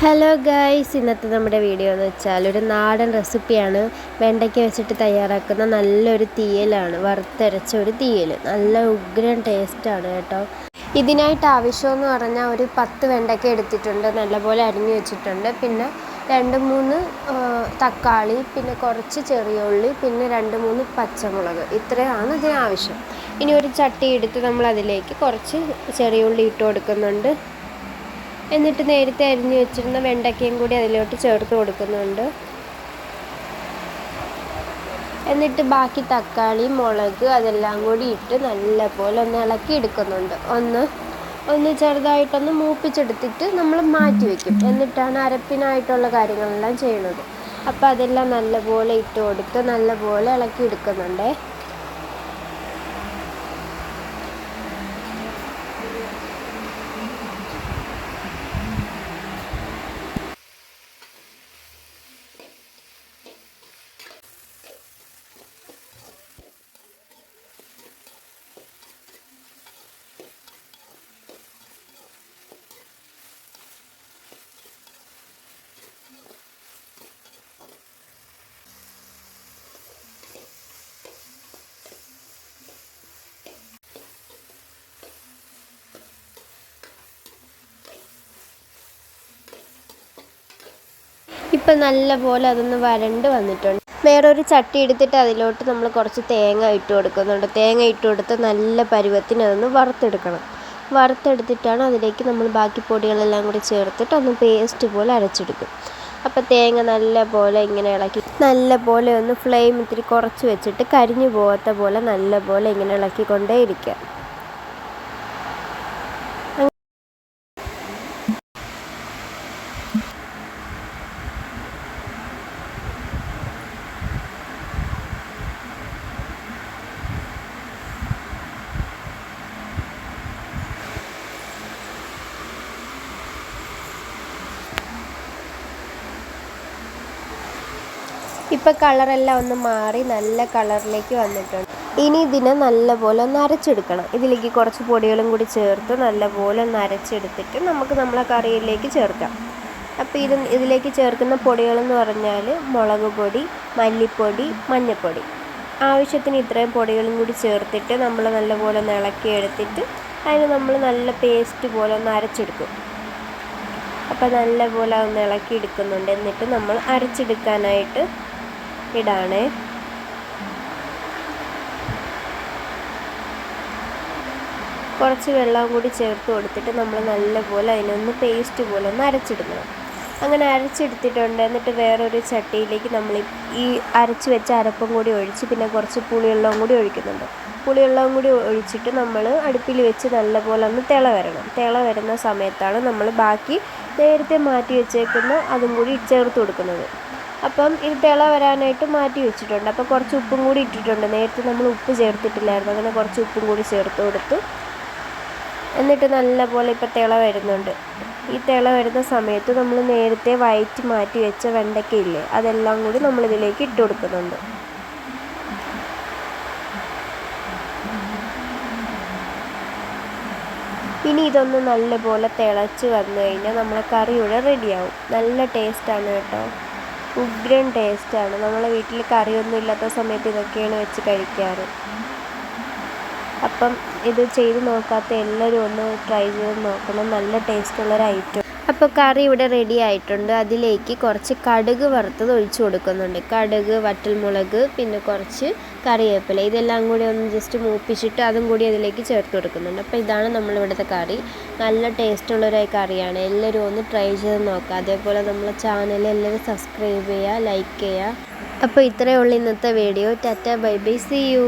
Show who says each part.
Speaker 1: Hello guys ഇന്നത്തെ നമ്മുടെ video എന്ന് വെച്ചാൽ ഒരു നാടൻ റെസിപ്പിയാണ് വെണ്ടയ്ക്ക വെച്ചിട്ട് തയ്യാറാക്കുന്ന നല്ലൊരു തീയലാണ്. വറുത്തരച്ച ഒരു തീയൽ നല്ല ഉഗ്രൻ ടേസ്റ്റാണ് കേട്ടോ. ഇതിനായിട്ട് ആവശ്യമെന്ന് പറഞ്ഞാൽ ഒരു പത്ത് വെണ്ടയ്ക്ക എടുത്തിട്ടുണ്ട്. നല്ലപോലെ അരിഞ്ഞു വെച്ചിട്ടുണ്ട്. പിന്നെ രണ്ട് മൂന്ന് തക്കാളി പിന്നെ കുറച്ച് ചെറിയ ഉള്ളി പിന്നെ രണ്ട് മൂന്ന് പച്ചമുളക്. ഇത്രയാണ് ഇതിന് ആവശ്യം. ഇനി ഒരു ചട്ടി എടുത്ത് നമ്മൾ അതിലേക്ക് കുറച്ച് ചെറിയ ഉള്ളി ഇട്ട് കൊടുക്കുന്നുണ്ട്. എന്നിട്ട് നേരത്തെ അരിഞ്ഞു വെച്ചിരുന്ന വെണ്ടയ്ക്കയും കൂടി അതിലോട്ട് ചേർത്ത് കൊടുക്കുന്നുണ്ട്. എന്നിട്ട് ബാക്കി തക്കാളി മുളക് അതെല്ലാം കൂടി ഇട്ട് നല്ലപോലെ ഒന്ന് ഇളക്കി എടുക്കുന്നുണ്ട്. ഒന്ന് ഒന്ന് ചെറുതായിട്ടൊന്ന് മൂപ്പിച്ചെടുത്തിട്ട് നമ്മൾ മാറ്റി വയ്ക്കും എന്നിട്ടാണ് അരപ്പിനായിട്ടുള്ള കാര്യങ്ങളെല്ലാം ചെയ്യുന്നത് അപ്പോൾ അതെല്ലാം നല്ലപോലെ ഇട്ട് കൊടുത്ത് നല്ലപോലെ ഇളക്കി എടുക്കുന്നുണ്ടേ. ഇപ്പം നല്ലപോലെ അതൊന്ന് വരണ്ട് വന്നിട്ടുണ്ട്. വേറൊരു ചട്ടി എടുത്തിട്ട് അതിലോട്ട് നമ്മൾ കുറച്ച് തേങ്ങ ഇട്ട് കൊടുക്കുന്നുണ്ട്. തേങ്ങ ഇട്ട് കൊടുത്ത് നല്ല പരുവത്തിന് അതൊന്ന് വറുത്തെടുക്കണം. വറുത്തെടുത്തിട്ടാണ് അതിലേക്ക് നമ്മൾ ബാക്കി പൊടികളെല്ലാം കൂടി ചേർത്തിട്ട് ഒന്ന് പേസ്റ്റ് പോലെ അരച്ചെടുക്കും. അപ്പോൾ തേങ്ങ നല്ല പോലെ ഇങ്ങനെ ഇളക്കി നല്ല പോലെ ഒന്ന് ഫ്ലെയിം ഇത്തിരി കുറച്ച് വെച്ചിട്ട് കരിഞ്ഞു പോകാത്ത പോലെ നല്ല പോലെ ഇങ്ങനെ ഇളക്കിക്കൊണ്ടേ ഇരിക്കുക. ഇപ്പം കളറെല്ലാം ഒന്ന് മാറി നല്ല കളറിലേക്ക് വന്നിട്ടുണ്ട്. ഇനി ഇതിനെ നല്ലപോലെ ഒന്ന് അരച്ചെടുക്കണം. ഇതിലേക്ക് കുറച്ച് പൊടികളും കൂടി ചേർത്ത് നല്ലപോലെ ഒന്ന് അരച്ചെടുത്തിട്ട് നമുക്ക് നമ്മളെ കറിയിലേക്ക് ചേർക്കാം. അപ്പോൾ ഇത് ഇതിലേക്ക് ചേർക്കുന്ന പൊടികളെന്ന് പറഞ്ഞാൽ മുളക് പൊടി മല്ലിപ്പൊടി മഞ്ഞൾപ്പൊടി ആവശ്യത്തിന് ഇത്രയും പൊടികളും കൂടി ചേർത്തിട്ട് നമ്മൾ നല്ലപോലെ ഒന്ന് ഇളക്കി എടുത്തിട്ട് അതിന് നമ്മൾ നല്ല പേസ്റ്റ് പോലെ ഒന്ന് അരച്ചെടുക്കും. അപ്പോൾ നല്ലപോലെ ഒന്ന് ഇളക്കി എടുക്കുന്നുണ്ട്. എന്നിട്ട് നമ്മൾ അരച്ചെടുക്കാനായിട്ട് ഇടാണേ. കുറച്ച് വെള്ളം കൂടി ചേർത്ത് കൊടുത്തിട്ട് നമ്മൾ നല്ലപോലെ അതിനൊന്ന് പേസ്റ്റ് പോലെ ഒന്ന് അരച്ചിടുന്നത് അങ്ങനെ അരച്ചെടുത്തിട്ടുണ്ട്. എന്നിട്ട് വേറൊരു ചട്ടിയിലേക്ക് നമ്മൾ ഈ- അരച്ച് വെച്ച അരപ്പും കൂടി ഒഴിച്ച് പിന്നെ കുറച്ച് പുളിവെള്ളവും കൂടി ഒഴിക്കുന്നുണ്ട്. പുളിവെള്ളവും കൂടി ഒഴിച്ചിട്ട് നമ്മൾ അടുപ്പിൽ വെച്ച് നല്ലപോലെ ഒന്ന് തിള വരണം. തിള വരുന്ന സമയത്താണ് നമ്മൾ ബാക്കി നേരത്തെ മാറ്റി വെച്ചേക്കുന്ന അതും കൂടി ചേർത്ത് കൊടുക്കുന്നത്. അപ്പം ഇത് തിള വരാനായിട്ട് മാറ്റി വെച്ചിട്ടുണ്ട്. അപ്പോൾ കുറച്ച് ഉപ്പും കൂടി ഇട്ടിട്ടുണ്ട്. നേരത്തെ നമ്മൾ ഉപ്പ് ചേർത്തിട്ടില്ലായിരുന്നു. അങ്ങനെ കുറച്ച് ഉപ്പും കൂടി ചേർത്ത് കൊടുത്തു. എന്നിട്ട് നല്ലപോലെ ഇപ്പോൾ തിള വരുന്നുണ്ട്. ഈ തിള വരുന്ന സമയത്ത് നമ്മൾ നേരത്തെ വയറ്റി മാറ്റി വെച്ച വെണ്ടയ്ക്ക ഇല്ലേ അതെല്ലാം കൂടി നമ്മളിതിലേക്ക് ഇട്ട് കൊടുക്കുന്നുണ്ട്. ഇനി ഇതൊന്ന് നല്ലപോലെ തിളച്ച് വന്നു കഴിഞ്ഞാൽ നമ്മളെ കറിയുടെ റെഡിയാവും. നല്ല ടേസ്റ്റാണ് കേട്ടോ. ഉഗ്രൻ ടേസ്റ്റാണ് നമ്മളെ വീട്ടിൽ കറിയൊന്നും ഇല്ലാത്ത സമയത്ത് ഇതൊക്കെയാണ് വെച്ച് കഴിക്കാറ്. അപ്പം ഇത് ചെയ്ത് നോക്കാത്ത എല്ലാവരും ഒന്ന് ട്രൈ ചെയ്ത് നോക്കണം. നല്ല ടേസ്റ്റുള്ളൊരു ഐറ്റം അപ്പോൾ കറി ഇവിടെ റെഡി ആയിട്ടുണ്ട്. അതിലേക്ക് കുറച്ച് കടുക് വറുത്തത് ഒഴിച്ചു കൊടുക്കുന്നുണ്ട്. കടുക് വറ്റൽമുളക് പിന്നെ കുറച്ച് കറിവേപ്പില. ഇതെല്ലാം കൂടി ഒന്ന് ജസ്റ്റ് മൂപ്പിച്ചിട്ട് അതും കൂടി അതിലേക്ക് ചേർത്ത് കൊടുക്കുന്നുണ്ട്. അപ്പോൾ ഇതാണ് നമ്മളിവിടുത്തെ കറി. നല്ല ടേസ്റ്റുള്ളൊരു കറിയാണ്. എല്ലാവരും ഒന്ന് ട്രൈ ചെയ്ത് നോക്കുക അതേപോലെ നമ്മളെ ചാനൽ എല്ലാവരും സബ്സ്ക്രൈബ് ചെയ്യുക ലൈക്ക് ചെയ്യുക. അപ്പോൾ ഇത്രയേ ഉള്ളൂ ഇന്നത്തെ video tata bye bye see you